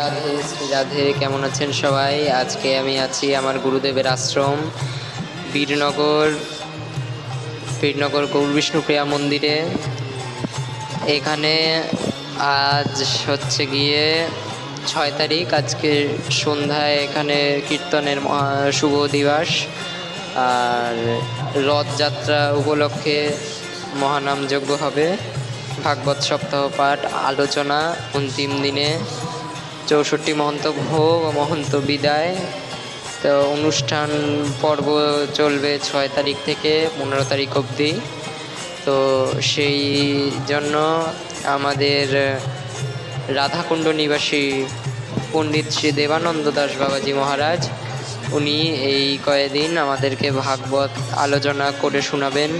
রাধে রাধে, কেমন আছেন সবাই? আজকে আমি আছি আমার গুরুদেবের আশ্রম, বীরনগর বীরনগর গৌরবিষ্ণুপ্রিয়া মন্দিরে। এখানে আজ হচ্ছে গিয়ে ছয় তারিখ, আজকে সন্ধ্যায় এখানে কীর্তনের শুভ দিবস। আর রথযাত্রা উপলক্ষে মহানাম যজ্ঞ হবে, ভাগবত সপ্তাহ পাঠ, আলোচনা, অন্তিম দিনে। চৌষট্টি ও মহন্ত বিদায়। তো অনুষ্ঠান পর্ব চলবে ছয় তারিখ থেকে পনেরো তারিখ অবধি। তো সেই জন্য আমাদের রাধাকুণ্ড নিবাসী পণ্ডিত শ্রী দেবানন্দ দাস বাবাজি মহারাজ, উনি এই কয়েকদিন আমাদেরকে ভাগবত আলোচনা করে শোনাবেন।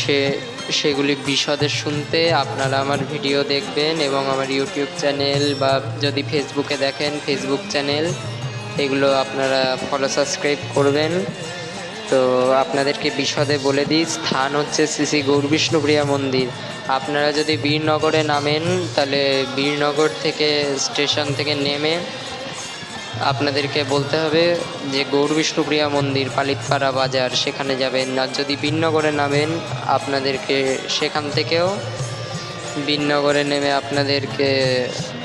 সে সেগুলি বিশদে শুনতে আপনারা আমার ভিডিও দেখবেন এবং আমার ইউটিউব চ্যানেল বা যদি ফেসবুকে দেখেন, ফেসবুক চ্যানেল, এগুলো আপনারা ফলো সাবস্ক্রাইব করবেন। তো আপনাদেরকে বিশদে বলে দিই, স্থান হচ্ছে শ্রী শ্রী গৌরবিষ্ণুপ্রিয়া মন্দির। আপনারা যদি বীরনগরে নামেন, তাহলে বীরনগর থেকে স্টেশন থেকে নেমে আপনাদেরকে বলতে হবে যে গৌর বিষ্ণুপ্রিয়া মন্দির পালিতপাড়া বাজার, সেখানে যাবেন। আর যদি বীরনগরে নামেন, আপনাদেরকে সেখান থেকেও বীরনগরে নেমে আপনাদেরকে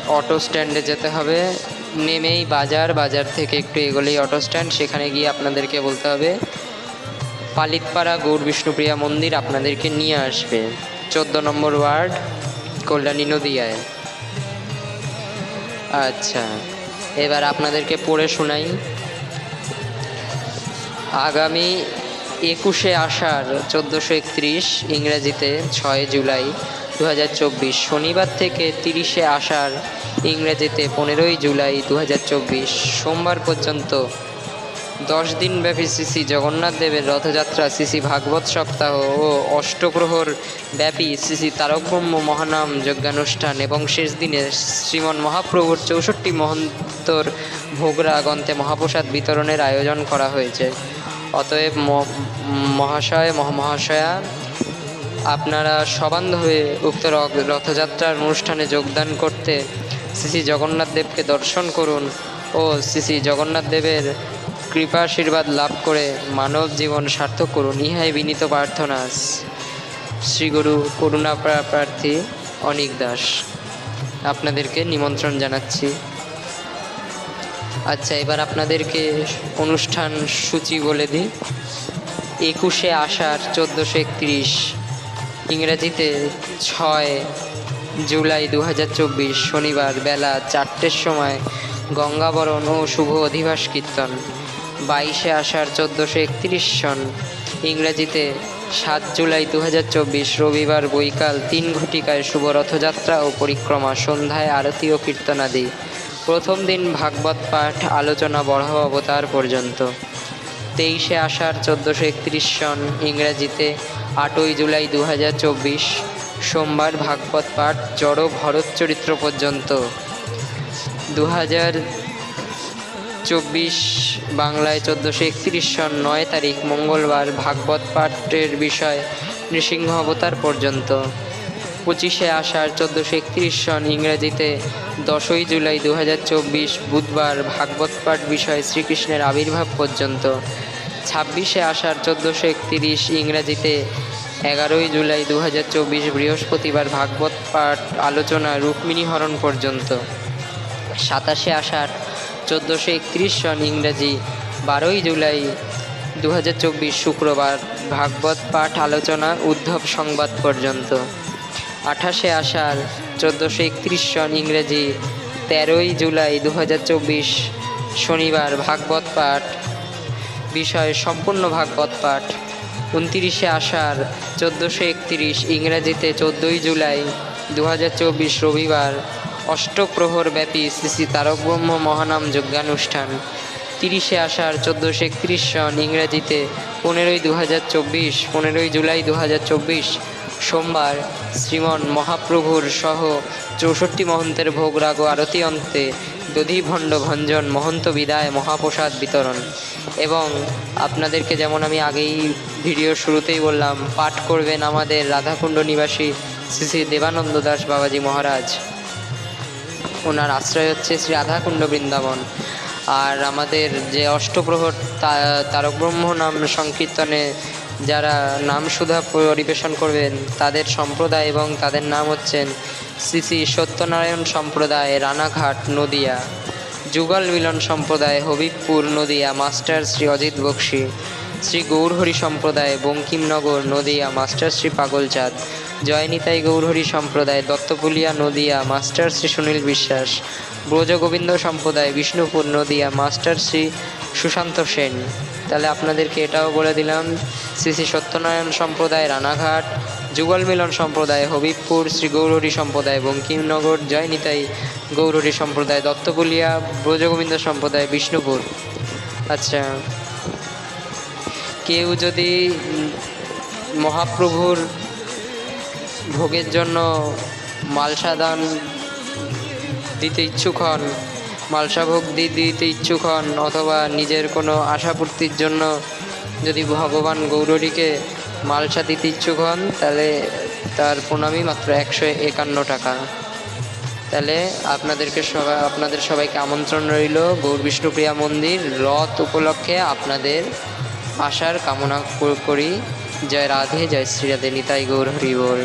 অটো স্ট্যান্ডে যেতে হবে। নেমেই বাজার বাজার থেকে একটু এগোলেই অটো স্ট্যান্ড, সেখানে গিয়ে আপনাদেরকে বলতে হবে, পালিতপাড়া গৌর বিষ্ণুপ্রিয়া মন্দির আপনাদেরকে নিয়ে আসবে। চোদ্দ নম্বর ওয়ার্ড, কল্যাণী নদিয়ায়। আচ্ছা। এবার আপনাদেরকে পড়ে শোনাই। আগামী একুশে আষাঢ় চোদ্দোশো একত্রিশ, ইংরেজিতে ছয় জুলাই দু হাজার চব্বিশ, শনিবার থেকে তিরিশে আষাঢ়, ইংরেজিতে পনেরোই জুলাই দু হাজার চব্বিশ, সোমবার পর্যন্ত দশ দিনব্যাপী শ্রী শ্রী জগন্নাথ দেবের রথযাত্রা, শ্রী ভাগবত সপ্তাহ ও অষ্টপ্রহর ব্যাপী শ্রী তারকব্রহ্ম মহানাম যজ্ঞানুষ্ঠান এবং শেষ দিনে শ্রীমন মহাপ্রভুর চৌষট্টি মহন্তর ভোগরাগন্তে মহাপ্রসাদ বিতরণের আয়োজন করা হয়েছে। অতএব মহাশয়, মহামহাশয়া, আপনারা সবান্ধ হয়ে উক্ত রথযাত্রার অনুষ্ঠানে যোগদান করতে শ্রী জগন্নাথ দেবকে দর্শন করুন ও শ্রী জগন্নাথ দেবের কৃপা আশীর্বাদ লাভ করে মানব জীবন সার্থক করুন। ইহাই বিনীত প্রার্থনা। শ্রীগুরু করুণা প্রা- প্রার্থী অনিক দাস। আপনাদেরকে নিমন্ত্রণ জানাচ্ছি। আচ্ছা এবার আপনাদেরকে অনুষ্ঠান সূচি বলে দিই। একুশে আষাঢ় চোদ্দোশো একত্রিশ, ইংরেজিতে ছয় জুলাই দু হাজার চব্বিশ, শনিবার বেলা চারটের সময় গঙ্গাবরণ ও শুভ অধিবাস কীর্তন। বাইশে আষাঢ় চোদ্দোশো একত্রিশ সন। ইংরেজিতে সাত জুলাই দু হাজার চব্বিশ রবিবার বৈকাল তিন ঘটিকায় শুভ রথযাত্রা ও পরিক্রমা, সন্ধ্যায় আরতি ও কীর্তনাদি। প্রথম দিন ভাগবত পাঠ, আলোচনা, বড় অবতার পর্যন্ত। তেইশে আষাঢ় চোদ্দোশো একত্রিশ সন, ইংরেজিতে আটই জুলাই দু হাজার চব্বিশ সোমবার ভাগবত পাঠ, জড় ভরত চরিত্র পর্যন্ত। দু হাজার চব্বিশ বাংলায় চোদ্দোশো একত্রিশ সন নয় তারিখ মঙ্গলবার ভাগবত পাঠের বিষয় নৃসিংহ অবতার পর্যন্ত। পঁচিশে আষাঢ় চোদ্দোশো একত্রিশ সন ইংরেজিতে দশই জুলাই দু হাজার চব্বিশ বুধবার ভাগবত পাঠ বিষয় শ্রীকৃষ্ণের আবির্ভাব পর্যন্ত। ছাব্বিশে আষাঢ় চোদ্দোশো একত্রিশ ইংরেজিতে এগারোই জুলাই দু হাজার চব্বিশ বৃহস্পতিবার ভাগবত পাঠ আলোচনা রুক্মিণী হরণ পর্যন্ত। সাতাশে আষাঢ় চোদ্দোশো একত্রিশ সন ইংরাজি, বারোই জুলাই দু হাজার চব্বিশ শুক্রবার ভাগবত পাঠ আলোচনা উদ্ধব সংবাদ পর্যন্ত। আঠাশে আষাঢ় চোদ্দোশো একত্রিশ সন ইংরেজি, তেরোই জুলাই দু হাজার চব্বিশ শনিবার ভাগবত পাঠ। বিষয় সম্পূর্ণ ভাগবত পাঠ। উনতিরিশে আষাঢ় চোদ্দোশো একত্রিশ ইংরাজিতে চোদ্দোই জুলাই দু হাজার চব্বিশ রবিবার অষ্টপ্রহর ব্যাপী শ্রী শ্রী তারকব্রহ্ম মহানাম যজ্ঞানুষ্ঠান। তিরিশে আষাঢ়, চোদ্দোশো একত্রিশ সন ইংরেজিতে পনেরোই দু হাজার চব্বিশ, পনেরোই জুলাই দু হাজার চব্বিশ। সোমবার শ্রীমন মহাপ্রভুর সহ চৌষট্টি মহন্তের ভোগ রাগ আরতি অন্তে দধিভণ্ড ভঞ্জন মহন্ত বিদায় মহাপ্রসাদ বিতরণ। এবং আপনাদেরকে যেমন আমি আগেই ভিডিও শুরুতেই বললাম, পাঠ করবেন আমাদের রাধাকুণ্ড নিবাসী শ্রী শ্রী দেবানন্দ দাস বাবাজি মহারাজ। ওনার আশ্রয় হচ্ছে শ্রী রাধাকুণ্ড বৃন্দাবন। আর আমাদের যে অষ্টপ্রহর তা- তারক ব্রহ্ম নাম সংকীর্তনে যারা নাম সুধা পরিবেশন করবেন, তাদের সম্প্রদায় এবং তাদের নাম হচ্ছেন শ্রী শ্রী সত্যনারায়ণ সম্প্রদায়, Ranaghat, Nadia. Jugal Milan Sampraday, Habibpur, Nadia, master Shri Ajit Bakshi. Shri Gourhari Sampraday, Bankimnagar, Nadia, master Shri Pagalchand. Joynitai Gourhari Sampraday, Dattapulia Nadia, master Shri Sunil Biswas, Brajagobinda Sampraday, Bishnupur Nadia, master Shri Sushanta Sen. তাহলে আপনাদেরকে এটাও বলে দিলাম, শ্রী শ্রী সত্যনারায়ণ সম্প্রদায়, রানাঘাট, যুগল মিলন সম্প্রদায়, হবিবপুর, শ্রী গৌরহরি সম্প্রদায়, বঙ্কিমনগর, জয়নিতাই গৌরহরি সম্প্রদায়, দত্তপুলিয়া, ব্রজগোবিন্দ সম্প্রদায়, বিষ্ণুপুর। আচ্ছা কেউ যদি মহাপ্রভুর ভোগের জন্য মালসা দান দিতে ইচ্ছুক হন মালসা ভোগ দিতে ইচ্ছুক হন, অথবা নিজের কোনো আশাপূর্তির জন্য যদি ভগবান গৌরীকে মালসা দিতে ইচ্ছুক হন, তাহলে তার প্রণামী মাত্র একশো একান্ন টাকা। তাহলে আপনাদেরকে সবাই আপনাদের সবাইকে আমন্ত্রণ রইল গৌর বিষ্ণুপ্রিয়া মন্দির রথ উপলক্ষে আপনাদের আসার কামনা করি। জয় রাধে, জয় শ্রী রাধে নিতাই গৌর, হরি বল।